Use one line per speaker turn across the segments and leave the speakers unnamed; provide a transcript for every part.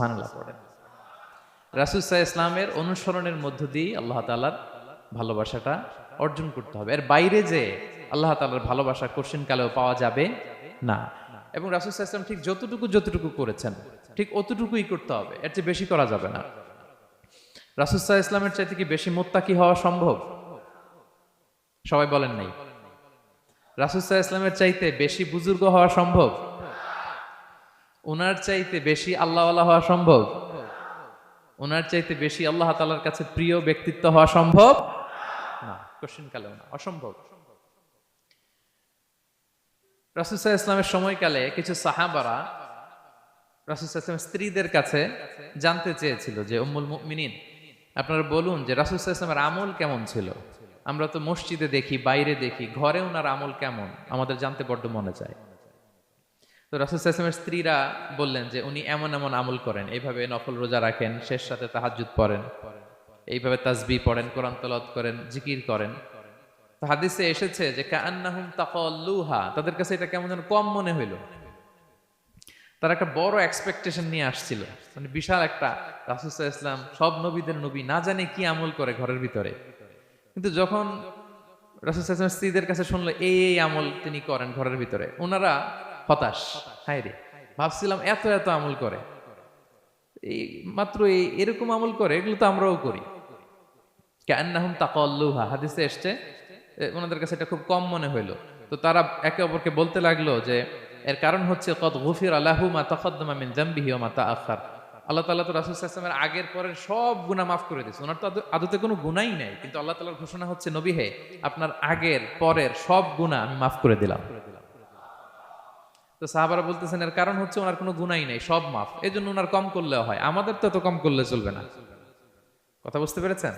সুবহান আল্লাহ পড়েন রাসুসাহ ইসলামের অনুসরণের মধ্য দিয়ে আল্লাহ তালার ভালোবাসাটা অর্জন করতে হবে। এর বাইরে যে আল্লাহ তালার ভালোবাসা কোশ্চিন কালেও পাওয়া যাবে না। এবং রাসুসাহ ইসলাম ঠিক যতটুকু যতটুকু করেছেন, ঠিক অতটুকুই করতে হবে। এর চেয়ে বেশি করা যাবে না। রাসুসাহ ইসলামের চাইতে কি বেশি মোত্তাকি হওয়া সম্ভব? সবাই বলেন নাই। রাসুসাহ ইসলামের চাইতে বেশি বুজুর্গ হওয়া সম্ভব? ওনার চাইতে বেশি আল্লাহওয়ালা হওয়া সম্ভব? ওনার চাইতে বেশি আল্লাহ তালার কাছে প্রিয় ব্যক্তিত্ব হওয়া সম্ভব? না কোশ্চিন কালেও না, অসম্ভব। রাসুসাহ ইসলামের সময়কালে কিছু সাহাবারা রাসুসাহ ইসলামের স্ত্রীদের কাছে জানতে চেয়েছিল যে, উম্মুল মুমিনিন, আপনারা বলুন যে রাসুসাহ ইসলামের আমল কেমন ছিল? আমরা তো মসজিদে দেখি, বাইরে দেখি, ঘরে ওনার আমল কেমন? আমাদের জানতে বড্ড মনে চায়। তো রাসুসাহ ইসলামের স্ত্রীরা বললেন যে উনি এমন এমন আমল করেন। এইভাবে নফল রোজা রাখেন, শেষ সাথে তাহাজুদ পড়েন। এইভাবে তাজবি পড়েন, কোরআন তলত করেন, জিকির করেন। হাদিসে এসেছে যে কান্নাহুম তাকাল্লুহা তাদের কাছে এটা কেমন যেন কম মনে হইল। তারা একটা বড় এক্সপেকটেশন নিয়ে আসছিল। মানে বিশাল একটা রাসুসাহ ইসলাম সব নবীদের নবী না জানে কি আমল করে ঘরের ভিতরে। কিন্তু যখন রাসুসাহ ইসলামের স্ত্রীদের কাছে শুনলো, এই এই আমল তিনি করেন ঘরের ভিতরে। ওনারা হতাশ। হায় রে। ভাবছিলাম এত এত আমল করে। এই মাত্র এই এরকম আমল করে, এগুলো তো আমরাও করি। কান্নাহুম তাকাল্লুহা হাদিসে এসছে ওনাদের কাছে এটা খুব কম মনে হইল। তো তারা একে অপরকে বলতে লাগল যে, এর কারণ হচ্ছে, কদ গফির আলাহু মা তাকাদ্দামা মিন জামবিহি ওয়া মা তাআখার। আল্লাহ তাআলা তো রাসূল সাল্লাল্লাহু আগের পরের সব গুনাহ মাফ করে দিয়েছে। ওনার তো আদতে কোনো গুনাহই নাই। কিন্তু আল্লাহ তাআলার ঘোষণা হচ্ছে, নবী হে, আপনার আগের পরের সব গুনাহ আমি মাফ করে দিলাম। তো সাহাবারা বলতেছেন, এর কারণ হচ্ছে ওনার কোনো গুনাই নেই, সব মাফ। এই জন্য ওনার কম করলে হয়, আমাদের তো এত কম করলে চলবে না। কথা বুঝতে পেরেছেন?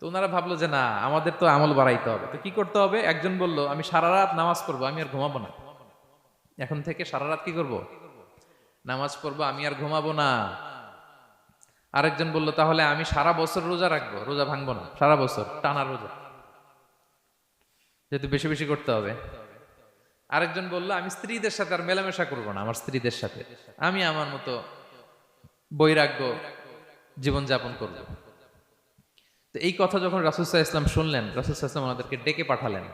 তো ওনারা ভাবলো যে, না, আমাদের তো আমল বাড়াইতে হবে। তো কি করতে হবে? একজন বলল, আমি সারা রাত নামাজ পড়ব, আমি আর ঘুমাবো না। এখন থেকে সারা রাত কি করব? নামাজ পড়ব, আমি আর ঘুমাবো না। আরেকজন বলল, তাহলে আমি সারা বছর রোজা রাখব? রোজা ভাঙবো না, সারা বছর, টানা রোজা। যেহেতু বেশি বেশি করতে হবে। আরেকজন বলল, আমি স্ত্রীদের সাথে আর মেলামেশা করব না, আমার স্ত্রীদের সাথে। আমি আমার মতো বৈরাগ্য জীবনযাপন করব। তো এই কথা যখন রাসুসাহ ইসলাম শুনলেন রাসুসাহ ইসলাম ওনাদেরকে ডেকে পাঠালেন।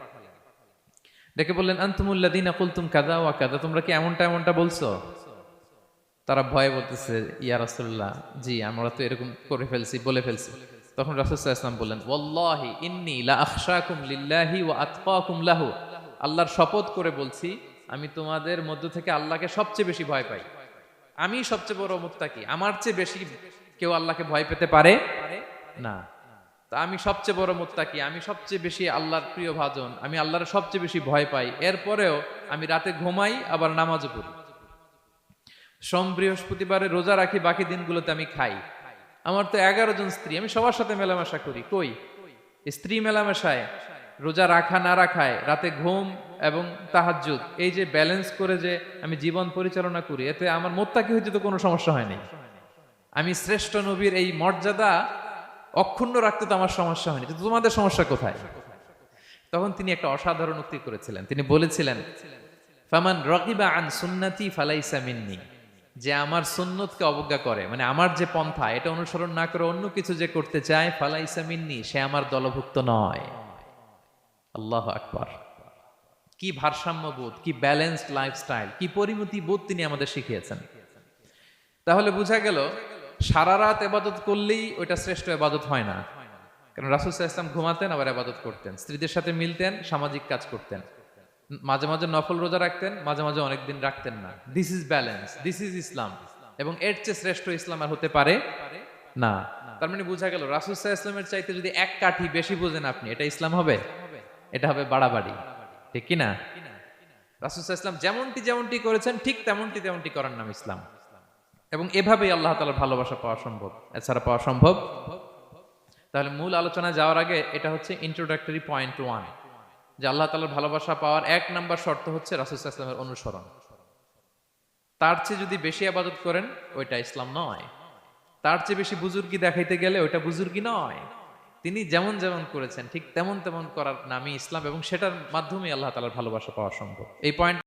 ডেকে বললেন আন্তুমুল্লাদিন আকুলতুম কাদা ওয়া কাদা তোমরা কি এমনটা এমনটা বলছো? তারা ভয়ে বলতেছে, ইয়া রাসুল্লাহ জি, আমরা তো এরকম করে ফেলছি, বলে ফেলছি। তখন রাসুসাহ ইসলাম বললেন, ওয়াল্লাহি ইন্নি লা আখশাকুম লিল্লাহি ওয়া আতকাকুম লাহু। আল্লাহর শপথ করে বলছি, আমি তোমাদের মধ্য থেকে আল্লাহকে সবচেয়ে বেশি ভয় পাই। আমি সবচেয়ে বড় মুত্তাকি আমার চেয়ে বেশি কেউ আল্লাহকে ভয় পেতে পারে? না। তা আমি সবচেয়ে বড় মুত্তাকি আমি সবচেয়ে বেশি আল্লাহর প্রিয় ভাজন, আমি আল্লাহর সবচেয়ে বেশি ভয় পাই। এরপরেও আমি রাতে ঘুমাই, আবার নামাজও পড়ি। সোম বৃহস্পতিবারে রোজা রাখি, বাকি দিনগুলোতে আমি খাই। আমার তো এগারো জন স্ত্রী, আমি সবার সাথে মেলামেশা করি। কই? স্ত্রী মেলামেশায়। রোজা রাখা না রাখায়, রাতে ঘুম এবং তাহাজ্জুদ, এই যে ব্যালেন্স করে যে আমি জীবন পরিচালনা করি, এতে আমার মোত্তাকি হইতে তো কোনো সমস্যা হয়নি আমি শ্রেষ্ঠ নবীর এই মর্যাদা অক্ষুণ্ণ রাখতে তো আমার সমস্যা হয়নি। কিন্তু তোমাদের সমস্যা কোথায়? তখন তিনি একটা অসাধারণ উক্তি করেছিলেন। তিনি বলেছিলেন, ফামান রকিবা আন সুন্নাতি ফালাইসা মিন্নি যে আমার সুন্নতকে অবজ্ঞা করে। মানে আমার যে পন্থা, এটা অনুসরণ না করে অন্য কিছু যে করতে চায়, ফালাইসা মিন্নি, সে আমার দলভুক্ত নয়। আল্লাহ আকবার। কি ভারসাম্যবোধ কি ব্যালেন্সড লাইফস্টাইল কি পরিমতি বোধ তিনি আমাদের শিখিয়েছেন। তাহলে বোঝা গেল, সারা রাত এবাদত করলেই ওইটা শ্রেষ্ঠ এবাদত হয় না। কারণ রাসুল ইসলাম ঘুমাতেন, আবার এবাদত করতেন। স্ত্রীদের সাথে মিলতেন, সামাজিক কাজ করতেন। মাঝে মাঝে নফল রোজা রাখতেন, মাঝে মাঝে অনেকদিন রাখতেন না। This is balance this is Islam এবং এর চেয়ে শ্রেষ্ঠ ইসলাম আর হতে পারে না। তার মানে বোঝা গেল, রাসুল ইসলামের চাইতে যদি এক কাঠি বেশি বোঝেন আপনি, এটা ইসলাম হবে? এটা হবে বাড়াবাড়ি, ঠিক কি না? রাসুল ইসলাম যেমনটি যেমনটি করেছেন, ঠিক তেমনটি তেমনটি করার নাম ইসলাম। এবং এভাবেই আল্লাহ তালার ভালোবাসা পাওয়া সম্ভব, এছাড়া পাওয়া সম্ভব। তাহলে মূল আলোচনা যাওয়ার আগে এটা হচ্ছে ইন্ট্রোডাক্টরি পয়েন্ট ওয়ান যে আল্লাহ তালার ভালোবাসা পাওয়ার এক নাম্বার শর্ত হচ্ছে রাসুল ইসলামের অনুসরণ। তার চেয়ে যদি বেশি আবাদত করেন, ওইটা ইসলাম নয়। তার চেয়ে বেশি বুজুর্গি দেখাইতে গেলে ওইটা বুজুর্গি নয়। তিনি যেমন যেমন করেছেন, ঠিক তেমন তেমন করার নামই ইসলাম এবং সেটার মাধ্যমে আল্লাহ তালার ভালোবাসা পাওয়া সম্ভব। এই পয়েন্ট